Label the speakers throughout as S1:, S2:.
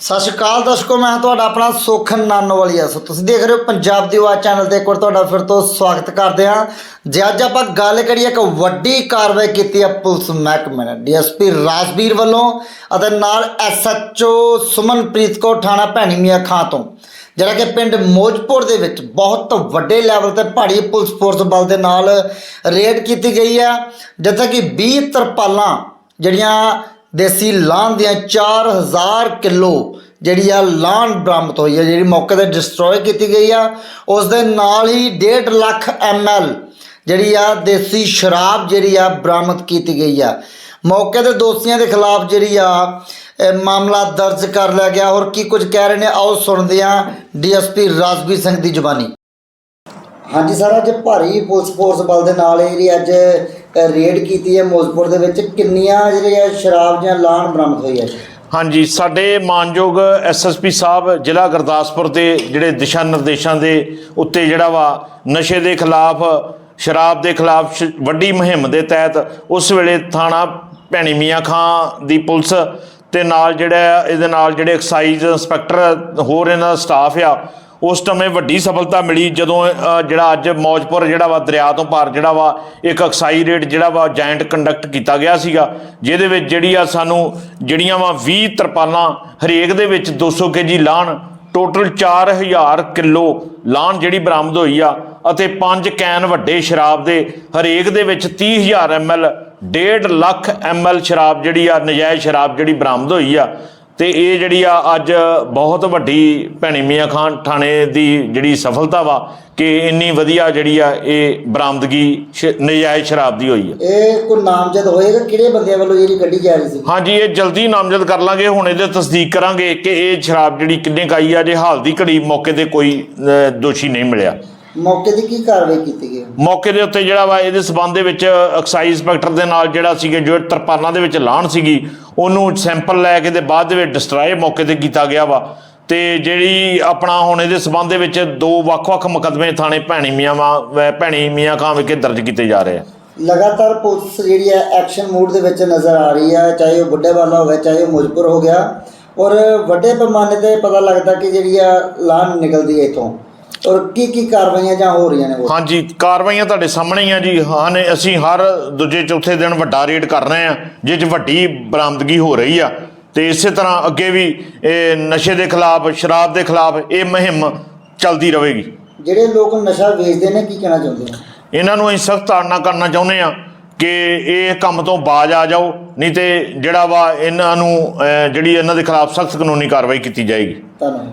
S1: ਸਤਿ ਸ਼੍ਰੀ ਅਕਾਲ ਦਰਸ਼ਕੋ ਮੈਂ ਹਾਂ ਤੁਹਾਡਾ ਆਪਣਾ ਸੁਖ ਨਾਨੋਵਾਲੀਆ। ਸੋ ਤੁਸੀਂ ਦੇਖ ਰਹੇ ਹੋ ਪੰਜਾਬ ਦੀ ਆਵਾਜ਼ ਚੈਨਲ ਤੇ ਇੱਕ ਵਾਰ ਤੁਹਾਡਾ ਫਿਰ ਤੋਂ ਸਵਾਗਤ ਕਰਦੇ ਹਾਂ। ਜੇ ਅੱਜ ਆਪਾਂ ਗੱਲ ਕਰੀਏ ਇੱਕ ਵੱਡੀ ਕਾਰਵਾਈ ਕੀਤੀ ਹੈ ਪੁਲਿਸ ਮਹਿਕਮੇ ਨੇ, ਡੀਐਸਪੀ ਰਾਜਵੀਰ ਵੱਲੋਂ ਅਤੇ ਨਾਲ ਐਸਐਚਓ ਸੁਮਨਪ੍ਰੀਤ ਕੌਰ ਥਾਣਾ ਭੈਣੀ ਮੀਆਂ ਖਾਂ ਤੋਂ, ਜਿਹੜਾ ਕਿ ਪਿੰਡ ਮੋਜਪੁਰ ਦੇ ਵਿੱਚ ਬਹੁਤ ਵੱਡੇ ਲੈਵਲ ਤੇ ਪਹਾੜੀ ਪੁਲਿਸ ਫੋਰਸ ਬਲ ਦੇ ਨਾਲ ਰੇਡ ਕੀਤੀ ਗਈ ਹੈ, ਜਿੱਥੇ ਕਿ 20 ਤਰਪਾਲਾਂ ਜਿਹੜੀਆਂ ਦੇਸੀ ਲਾਨ ਦੀਆਂ 4000 ਕਿਲੋ ਜਿਹੜੀ ਆ ਲਾਨ ਬਰਾਮਦ ਹੋਈ ਹੈ ਜਿਹੜੀ ਮੌਕੇ ਤੇ ਡਿਸਟਰੋਏ ਕੀਤੀ ਗਈ ਆ। ਉਸ ਦੇ ਨਾਲ ਹੀ 1.5 ਲੱਖ ਐਮਐਲ ਜਿਹੜੀ ਆ ਦੇਸੀ ਸ਼ਰਾਬ ਜਿਹੜੀ ਆ ਬਰਾਮਦ ਕੀਤੀ ਗਈ ਆ। ਮੌਕੇ ਤੇ ਦੋਸ਼ੀਆਂ ਦੇ ਖਿਲਾਫ ਜਿਹੜੀ ਆ ਮਾਮਲਾ ਦਰਜ ਕਰ ਲਿਆ ਗਿਆ। ਔਰ ਕੀ ਕੁਝ ਕਹਿ ਰਹੇ ਨੇ? ਆਓ ਸੁਣਦੇ ਆ ਡੀਐਸਪੀ ਰਾਜਵੀਰ ਸਿੰਘ ਦੀ ਜ਼ੁਬਾਨੀ। ਹਾਂਜੀ ਸਰ, ਅੱਜ ਭਾਰੀ ਪੁਲਿਸ ਫੋਰਸ ਬਲ ਦੇ ਨਾਲ ਜਿਹੜੀ ਅੱਜ ਰੇਡ ਕੀਤੀ ਹੈ ਮੋਜ਼ਪੁਰ ਦੇ ਵਿੱਚ। ਕਿੰਨੀਆਂ ਜਿਹੜੀਆਂ ਸ਼ਰਾਬ ਜਾਂ ਲਾਣ ਬਰਾਮਦ ਹੋਈ ਹੈ?
S2: ਹਾਂਜੀ, ਸਾਡੇ ਮਾਨਯੋਗ ਐਸਐਸਪੀ ਸਾਹਿਬ ਜ਼ਿਲ੍ਹਾ ਗੁਰਦਾਸਪੁਰ ਦੇ ਜਿਹੜੇ ਦਿਸ਼ਾ ਨਿਰਦੇਸ਼ਾਂ ਦੇ ਉੱਤੇ ਜਿਹੜਾ ਵਾ ਨਸ਼ੇ ਦੇ ਖਿਲਾਫ, ਸ਼ਰਾਬ ਦੇ ਖਿਲਾਫ ਵੱਡੀ ਮੁਹਿੰਮ ਦੇ ਤਹਿਤ ਉਸ ਵੇਲੇ ਥਾਣਾ ਭੈਣੀ ਮੀਆਂ ਖਾਂ ਦੀ ਪੁਲਿਸ ਤੇ ਨਾਲ ਜਿਹੜਾ ਇਹਦੇ ਨਾਲ ਜਿਹੜੇ ਐਕਸਾਈਜ਼ ਇੰਸਪੈਕਟਰ ਹੋਰ ਇਹਨਾਂ ਦਾ ਸਟਾਫ ਆ ਉਸ ਸਮੇਂ ਵੱਡੀ ਸਫਲਤਾ ਮਿਲੀ ਜਦੋਂ ਜਿਹੜਾ ਅੱਜ ਮੌਜਪੁਰ ਜਿਹੜਾ ਵਾ, ਦਰਿਆ ਤੋਂ ਪਾਰ ਜਿਹੜਾ ਵਾ, ਇੱਕ ਅਕਸਾਈ ਰੇਟ ਜਿਹੜਾ ਵਾ ਜਾਇੰਟ ਕੰਡਕਟ ਕੀਤਾ ਗਿਆ ਸੀਗਾ, ਜਿਹਦੇ ਵਿੱਚ ਜਿਹੜੀ ਆ ਸਾਨੂੰ ਜਿਹੜੀਆਂ ਵਾ 20 ਤਰਪਾਲਾਂ ਹਰੇਕ ਦੇ ਵਿੱਚ 200 ਕੇਜੀ ਲਾਣ ਟੋਟਲ 4000 ਕਿਲੋ ਲਾਣ ਜਿਹੜੀ ਬਰਾਮਦ ਹੋਈ ਆ, ਅਤੇ 5 ਕੈਨ ਵੱਡੇ ਸ਼ਰਾਬ ਦੇ, ਹਰੇਕ ਦੇ ਵਿੱਚ 30000 ਐਮਐਲ 1.5 ਲੱਖ ਐਮਐਲ ਸ਼ਰਾਬ ਜਿਹੜੀ ਆ, ਨਜਾਇਜ਼ ਸ਼ਰਾਬ ਜਿਹੜੀ ਬਰਾਮਦ ਹੋਈ ਆ ਤੇ ਇਹ ਜਿਹੜੀ ਆ ਅੱਜ ਬਹੁਤ ਵੱਡੀ ਭੈਣੀ ਮੀਆਂ ਖਾਨ ਥਾਣੇ ਦੀ ਜਿਹੜੀ ਸਫਲਤਾ ਵਾ ਕਿ ਇੰਨੀ ਵਧੀਆ ਜਿਹੜੀ ਆ ਇਹ ਬਰਾਮਦਗੀ ਨਜਾਇਜ਼ ਸ਼ਰਾਬ ਦੀ ਹੋਈ ਆ।
S1: ਇਹ ਕੋਈ ਨਾਮਜ਼ਦ ਹੋਏਗਾ? ਕਿਹੜੇ ਬੰਦਿਆਂ ਵੱਲੋਂ ਜਿਹੜੀ ਗੱਡੀ ਜਾ ਰਹੀ ਸੀ?
S2: ਹਾਂਜੀ ਇਹ ਜਲਦੀ ਨਾਮਜ਼ਦ ਕਰ ਲਾਂਗੇ ਹੁਣ ਇਹਦੇ ਤਸਦੀਕ ਕਰਾਂਗੇ ਕਿ ਇਹ ਸ਼ਰਾਬ ਜਿਹੜੀ ਕਿੰਨੇ ਕਾਈ ਆ ਜੇ ਹਾਲ ਦੀ ਘੜੀ ਮੌਕੇ ਤੇ ਕੋਈ ਦੋਸ਼ੀ ਨਹੀਂ ਮਿਲਿਆ।
S1: ਮੌਕੇ ਦੀ ਕੀ ਕਾਰਵਾਈ ਕੀਤੀ ਗਈ?
S2: ਮੌਕੇ ਦੇ ਉੱਤੇ ਜਿਹੜਾ ਵਾ ਇਹਦੇ ਸਬੰਧ ਦੇ ਵਿੱਚ ਐਕਸਾਈਜ਼ ਇੰਸਪੈਕਟਰ ਦੇ ਨਾਲ ਜਿਹੜਾ ਸੀਗੇ, ਜੋ ਤਰਪਾਲਾਂ ਦੇ ਵਿੱਚ ਲਾਣ ਸੀਗੀ, ਉਹਨੂੰ ਸੈਂਪਲ ਲੈ ਕੇ ਤੇ ਬਾਅਦ ਦੇ ਵਿੱਚ ਡਿਸਟਰਾਏ ਮੌਕੇ ਤੇ ਕੀਤਾ ਗਿਆ ਵਾ। ਤੇ ਜਿਹੜੀ ਆਪਣਾ ਹੁਣ ਇਹਦੇ ਸਬੰਧ ਦੇ ਵਿੱਚ ਦੋ ਵੱਖ-ਵੱਖ ਮੁਕੱਦਮੇ ਥਾਣੇ ਭੈਣੀ ਮੀਆਂ ਵਾ ਭੈਣੀ ਮੀਆਂ ਖਾਂ ਵਿਖੇ ਦਰਜ ਕੀਤੇ ਜਾ ਰਹੇ ਆ।
S1: ਲਗਾਤਾਰ ਪੁਲਿਸ ਜਿਹੜੀ ਹੈ ਐਕਸ਼ਨ ਮੂਡ ਦੇ ਵਿੱਚ ਨਜ਼ਰ ਆ ਰਹੀ ਹੈ, ਚਾਹੇ ਉਹ ਬੁੱਢੇ ਵਾਲਾ ਹੋਵੇ, ਚਾਹੇ ਉਹ ਮੁਜਪੁਰ ਹੋ ਗਿਆ। ਔਰ ਵੱਡੇ ਪੈਮਾਨੇ ਤੇ ਪਤਾ ਲੱਗਦਾ ਕਿ ਜਿਹੜੀ ਆ ਲਾਨ ਨਿਕਲਦੀ ਹੈ ਇਥੋਂ। ਔਰ ਕੀ ਕੀ ਕਾਰਵਾਈਆਂ ਜਾਂ ਹੋ ਰਹੀਆਂ ਨੇ ਉਹ
S2: ਹਾਂਜੀ ਕਾਰਵਾਈਆਂ ਤੁਹਾਡੇ ਸਾਹਮਣੇ ਹੀ ਆ ਜੀ। ਹਾਂ ਨੇ ਅਸੀਂ ਹਰ ਦੂਜੇ ਚੌਥੇ ਦਿਨ ਵੱਡਾ ਰੇਡ ਕਰ ਰਹੇ ਆ ਜਿਸ 'ਚ ਵੱਡੀ ਬਰਾਮਦਗੀ ਹੋ ਰਹੀ ਆ। ਤੇ ਇਸੇ ਤਰ੍ਹਾਂ ਅੱਗੇ ਵੀ ਇਹ ਨਸ਼ੇ ਦੇ ਖਿਲਾਫ ਸ਼ਰਾਬ ਦੇ ਖਿਲਾਫ ਇਹ ਮੁਹਿੰਮ ਚੱਲਦੀ ਰਹੇਗੀ।
S1: ਜਿਹੜੇ ਲੋਕ ਨਸ਼ਾ ਵੇਚਦੇ ਨੇ ਕੀ ਕਹਿਣਾ ਚਾਹੁੰਦੇ ਹੋ
S2: ਇਹਨਾਂ ਨੂੰ ਅਸੀਂ ਸਖਤ ਤਾੜਨਾ ਕਰਨਾ ਚਾਹੁੰਦੇ ਆ ਕਿ ਇਹ ਕੰਮ ਤੋਂ ਬਾਜ ਆ ਜਾਓ ਨਹੀਂ ਤੇ ਜਿਹੜਾ ਵਾ ਇਹਨਾਂ ਨੂੰ ਅਹ, ਜਿਹੜੀ ਇਹਨਾਂ ਦੇ ਖਿਲਾਫ ਸਖਤ ਕਾਨੂੰਨੀ ਕਾਰਵਾਈ ਕੀਤੀ ਜਾਏਗੀ।
S1: ਧੰਨਵਾਦ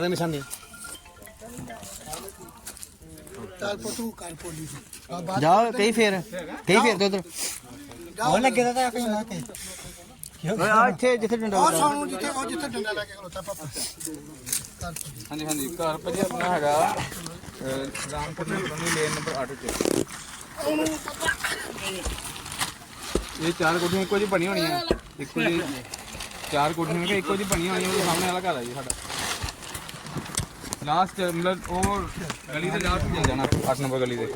S3: ਦੇ ਨਿਸ਼ਾਨੀ।
S4: ਜਾ ਕਈ ਫੇਰ ਕਈ ਫੇਰ ਤੇ ਉਧਰ।
S3: ਉਹ ਲੱਗੇ ਤਾਂ ਕੋਈ ਨਾ ਕਿ।
S4: ਓਏ ਆ ਇੱਥੇ ਜਿੱਥੇ ਡੰਡਾ
S3: ਉਹ ਸਾਨੂੰ ਜਿੱਥੇ ਉਹ ਜਿੱਥੇ ਡੰਡਾ ਲੈ ਕੇ ਖਲੋਤਾ ਪਾਪਾ
S5: ਹਾਂਜੀ ਹਾਂਜੀ ਘਰ ਭਾਜੀ ਆਪਣਾ ਹੈਗਾ। ਰਾਮਪੁਰ ਦੇ ਲੇਨ ਨੰਬਰ 8 ਚ ਇਹ ਚਾਰ ਕੋਠੀਆਂ ਇੱਕੋ ਜਿਹੀ ਬਣੀ ਹੋਣੀਆਂ। ਇੱਕੋ ਜਿਹੀ ਚਾਰ ਕੋਠੀਆਂ ਕਿ ਇੱਕੋ ਜਿਹੀ ਬਣੀ ਹੋਣੀਆਂ, ਉਹਦੇ ਸਾਹਮਣੇ ਵਾਲਾ ਘਰ ਆ ਜੀ ਸਾਡਾ। ਲਾਸਟ ਮਤਲਬ ਉਹ ਗਲੀ ਦੇ ਲਾਸਟ ਮਿਲ ਜਾਣਾ 8 ਨੰਬਰ ਗਲੀ ਦੇ।